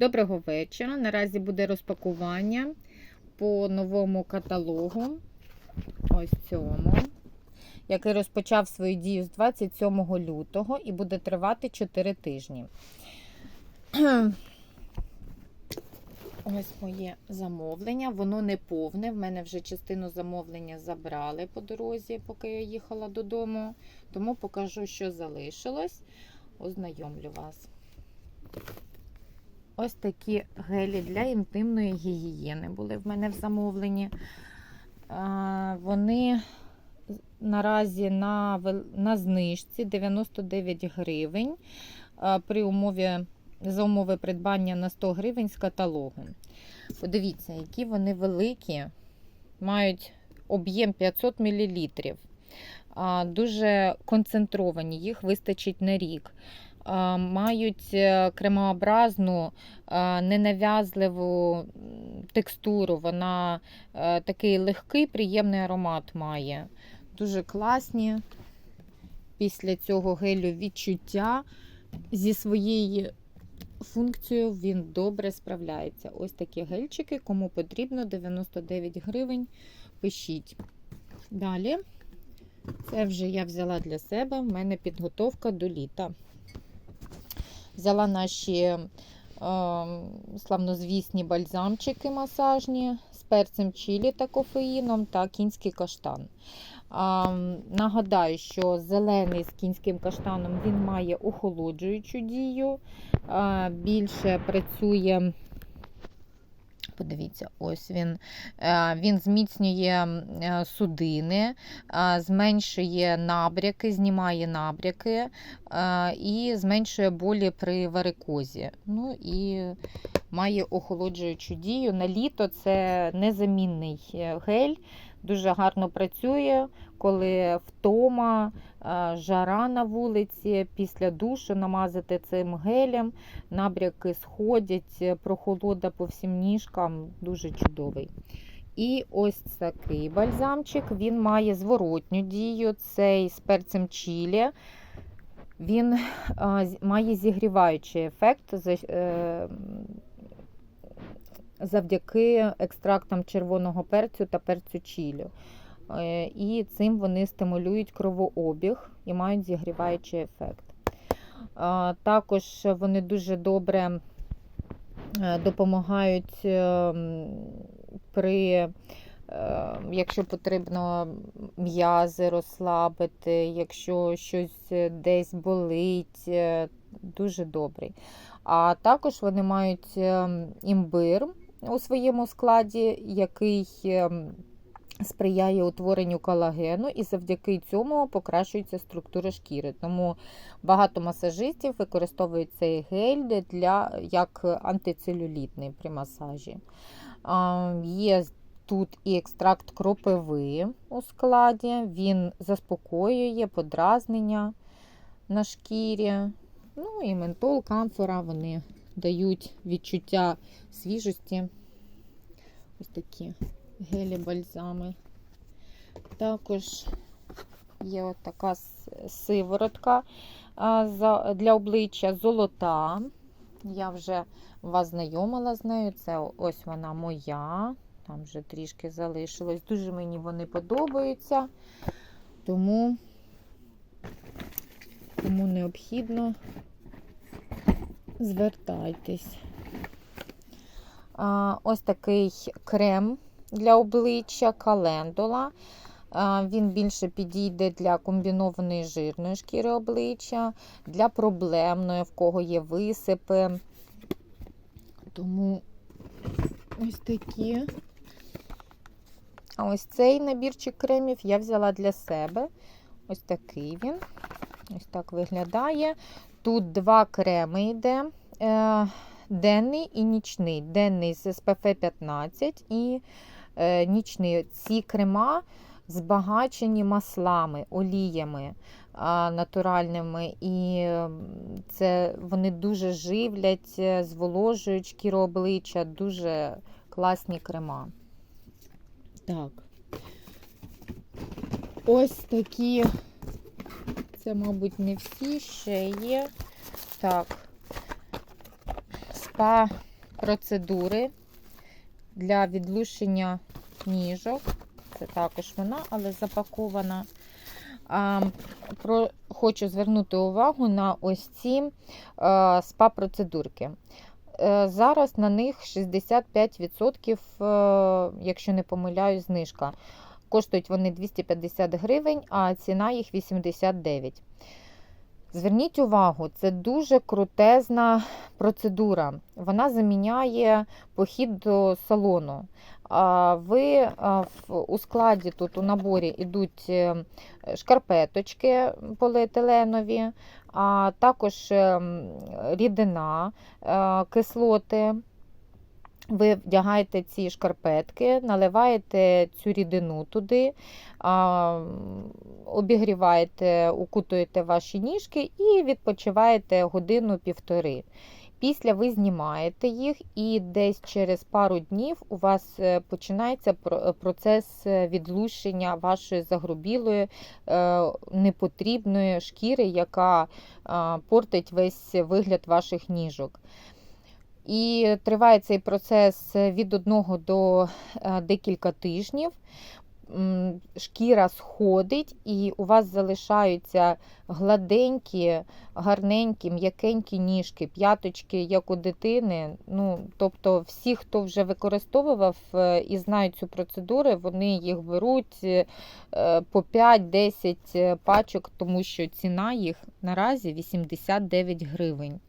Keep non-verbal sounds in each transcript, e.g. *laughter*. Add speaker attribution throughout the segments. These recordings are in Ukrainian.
Speaker 1: Доброго вечора. Наразі буде розпакування по новому каталогу. Ось цьому, який розпочав свою дію з 27 лютого і буде тривати 4 тижні. *clears throat* Ось моє замовлення. Воно не повне. В мене вже частину замовлення забрали по дорозі, поки я їхала додому. Тому покажу, що залишилось. Ознайомлю вас. Ось такі гелі для інтимної гігієни були в мене в замовленні. Вони наразі на, на знижці 99 гривень при умові за умови придбання на 100 гривень з каталогу. Подивіться, які вони великі, мають об'єм 500 мл. Дуже концентровані, їх вистачить на рік. Мають е, кремообразну, ненав'язливу текстуру. Вона е, такий легкий, приємний аромат має. Дуже класні. Після цього гелю відчуття зі своєю функцією він добре справляється. Ось такі гельчики, кому потрібно 99 гривень. Пишіть. Далі, це вже я взяла для себе. В мене підготовка до літа. Взяла наші е, славнозвісні бальзамчики масажні з перцем чилі та кофеїном та кінський каштан. А, нагадаю, що зелений з кінським каштаном він має охолоджуючу дію, а, більше працює. Подивіться, ось він. Е, Він зміцнює е, судини, е, зменшує набряки, знімає набряки і зменшує болі при варикозі. Ну і має охолоджуючу дію. На літо це незамінний гель, дуже гарно працює, коли втома, е, жара на вулиці, після душу намазати цим гелем, набряки сходять, е, прохолода по всім ніжкам, дуже чудовий. І ось такий бальзамчик, він має зворотню дію, цей з перцем чілі. Він а, має зігріваючий ефект за- е, завдяки екстрактам червоного перцю та перцю чілі. Е, І цим вони стимулюють кровообіг і мають зігріваючий ефект. Також вони дуже добре е, допомагають е, при, якщо потрібно м'язи розслабити, якщо щось десь болить, дуже добрий. А також вони мають е, імбир у своєму складі, який е, сприяє утворенню колагену, і завдяки цьому покращується структура шкіри. Тому багато масажистів використовують цей гель для, як антицелюлітний при масажі. Є тут і екстракт кропиви у складі, він заспокоює подразнення на шкірі. Ну і ментол, камфора, вони дають відчуття свіжості. Ось такі гелі бальзами. Також є от така сиворотка для обличчя золота. Я вже вас знайомила з нею. Це ось вона моя. Там вже трішки залишилось. Дуже мені вони подобаються. Тому, кому необхідно, звертайтесь. Ось такий крем для обличчя календула. Він більше підійде для комбінованої жирної шкіри обличчя, для проблемної, в кого є висипи. Тому ось такі. А ось цей набірчик кремів я взяла для себе. Ось такий він. Ось так виглядає. Тут два креми йде. Е, денний і нічний. Денний з SPF 15 і е, нічний. Ці крема збагачені маслами, оліями а, натуральними. І це вони дуже живлять, е, зволожують шкіру обличчя, дуже класні крема. Так. Ось такі. Це, мабуть, не всі ще є. Так. Спа процедури для відлущення ніжок. Це також вона, але запакована. А, про, хочу звернути увагу на ось ці а, спа-процедурки. Е, Зараз на них 65%, е, якщо не помиляюсь, знижка. Коштують вони 250 гривень, а ціна їх 89. Зверніть увагу, це дуже крутезна процедура. Вона заміняє похід до салону. Ви у складі тут у наборі йдуть е, шкарпеточки поліетиленові, а також ем, рідина, е, кислоти. Ви вдягаєте ці шкарпетки, наливаєте цю рідину туди, обігріваєте, укутуєте ваші ніжки і відпочиваєте годину-півтори. Після ви знімаєте їх, і десь через пару днів у вас е, починається процес е, відлущення вашої загрубілої, е, непотрібної шкіри, яка портить весь вигляд ваших ніжок. І триває цей процес від одного до е, декілька тижнів. Шкіра сходить, і у вас залишаються гладенькі, гарненькі, м'якенькі ніжки, п'яточки, як у дитини. Ну, тобто, всі, хто вже використовував е, і знають цю процедуру, вони їх беруть е, по 5-10 пачок, тому що ціна їх наразі 89 гривень.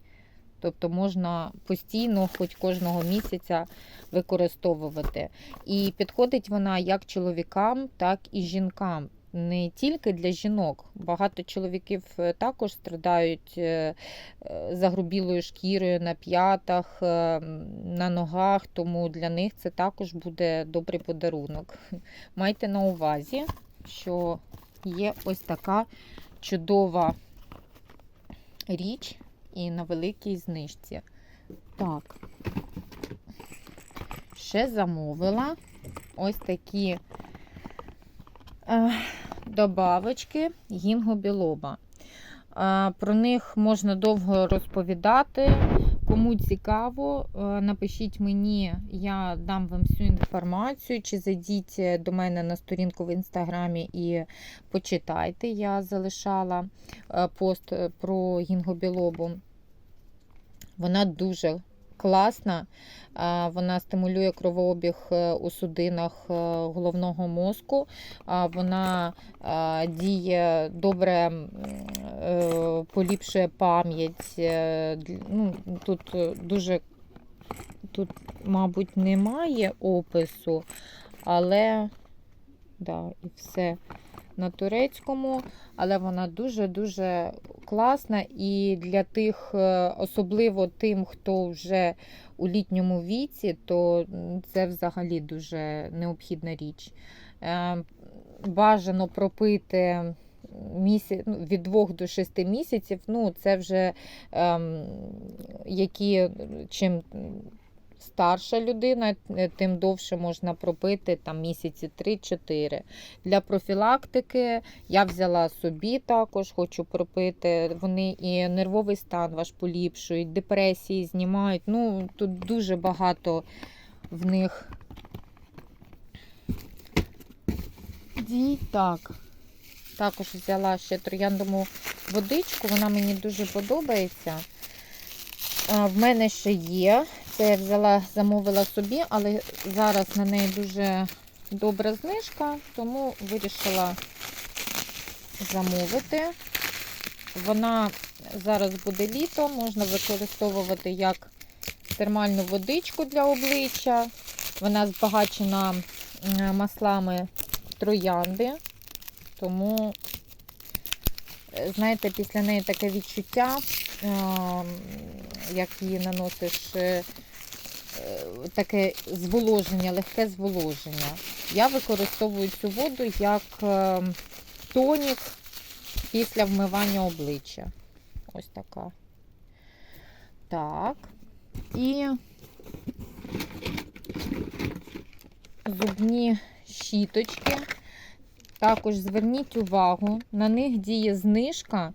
Speaker 1: Тобто можна постійно, хоч кожного місяця використовувати. І підходить вона як чоловікам, так і жінкам. Не тільки для жінок. Багато чоловіків е, також страдають е, е, загрубілою шкірою на п'ятах, на ногах, тому для них це також буде добрий подарунок. Майте на увазі, що є ось така чудова річ і на великій знижці. Так, ще замовила ось такі е, добавочки гінго білоба. Е, про них можна довго розповідати. Кому цікаво, е, напишіть мені, я дам вам всю інформацію, чи зайдіть до мене на сторінку в інстаграмі і почитайте. Я залишала е, пост е, про гінгобілобу. Вона дуже класна, вона стимулює кровообіг е, у судинах е, головного мозку. Вона діє добре, е, поліпшує пам'ять. Ну, тут дуже тут, мабуть, немає опису, але да, і все на турецькому, але вона дуже-дуже класна і для тих, е, особливо тим, хто вже у літньому віці, то це взагалі дуже необхідна річ. Е, Бажано пропити місяць, ну, від 2 до 6 місяців. Ну, це вже ем, які чим старша людина, е, тим довше можна пропити там місяці 3-4. Для профілактики я взяла собі також, хочу пропити. Вони і нервовий стан ваш поліпшують, депресії знімають. Ну, тут дуже багато в них. Дій так. Також взяла ще трояндову водичку, вона мені дуже подобається. В мене ще є. Це я взяла, замовила собі, але зараз на неї дуже добра знижка, тому вирішила замовити. Вона зараз буде літо, можна використовувати як термальну водичку для обличчя. Вона збагачена маслами троянди, тому, е, знаєте, після неї таке відчуття, як її наносиш, е, е, таке зволоження, легке зволоження. Я використовую цю воду як ем, тонік після вмивання обличчя. Ось така. Так. І зубні щіточки. Також зверніть увагу, на них діє знижка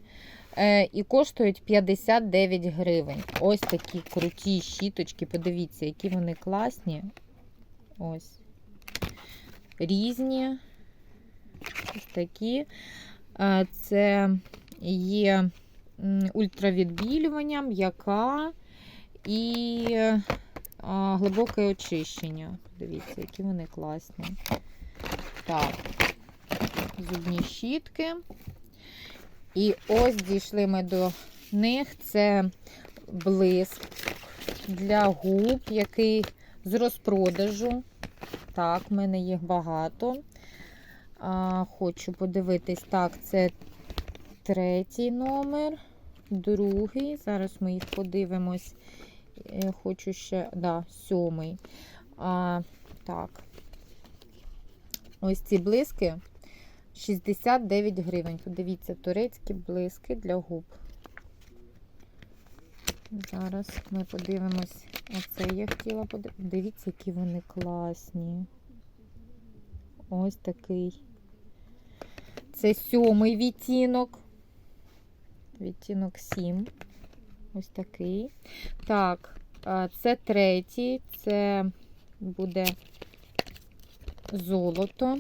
Speaker 1: і коштують 59 гривень. Ось такі круті щіточки. Подивіться, які вони класні. Ось. Різні. Ось такі. Е, Це є ультравідбілювання, м'яка і а, глибоке очищення. Дивіться, які вони класні. Так, зубні щітки. І ось дійшли ми до них. Це блиск для губ, який з розпродажу. Так, в мене їх багато. А, хочу подивитись. Так, це третій номер, другий. Зараз ми їх подивимось. Е, Хочу ще, да, сьомий. А, так. Ось ці блиски 69 гривень. Подивіться, турецькі блиски для губ. Зараз ми подивимось. Оце я хотіла подивитися. Дивіться, які вони класні. Ось такий. Це сьомий відтінок. Відтінок 7. Ось такий. Так, це третій. Це буде золото.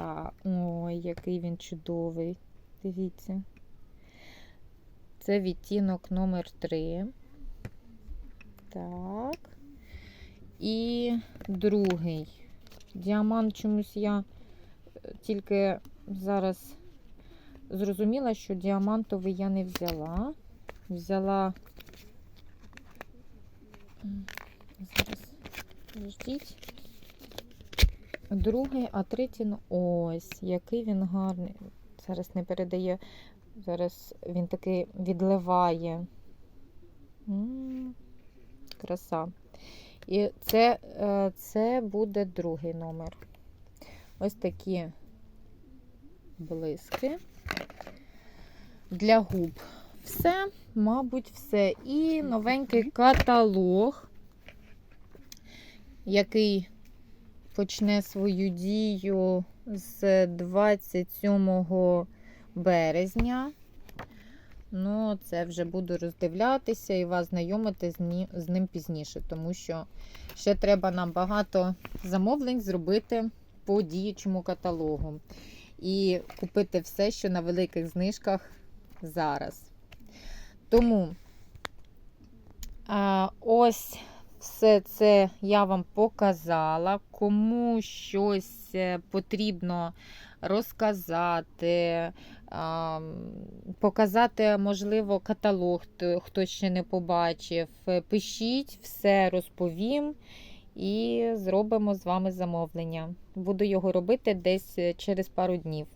Speaker 1: Так, ой, який він чудовий. Дивіться. Це відтінок номер 3. Так. І другий. Діамант чомусь я е, тільки зараз зрозуміла, що діамантовий я не взяла. Взяла. Зараз ждіть. Другий, а третій, ну ось, який він гарний. Зараз не передає. Зараз він такий відливає. М, Краса. І це, е, це буде другий номер. Ось такі блиски для губ. Все, мабуть, все. І новенький каталог, який почне свою дію з 27 березня. Ну, це вже буду роздивлятися і вас знайомити з ним пізніше, тому що ще треба нам багато замовлень зробити по діючому каталогу. І купити все, що на великих знижках зараз. Тому а, ось все це я вам показала. Кому щось е, потрібно розказати, показати, можливо, каталог, хто- ще не побачив. е, Пишіть, все розповім і зробимо з вами замовлення. Буду його робити десь е, через пару днів.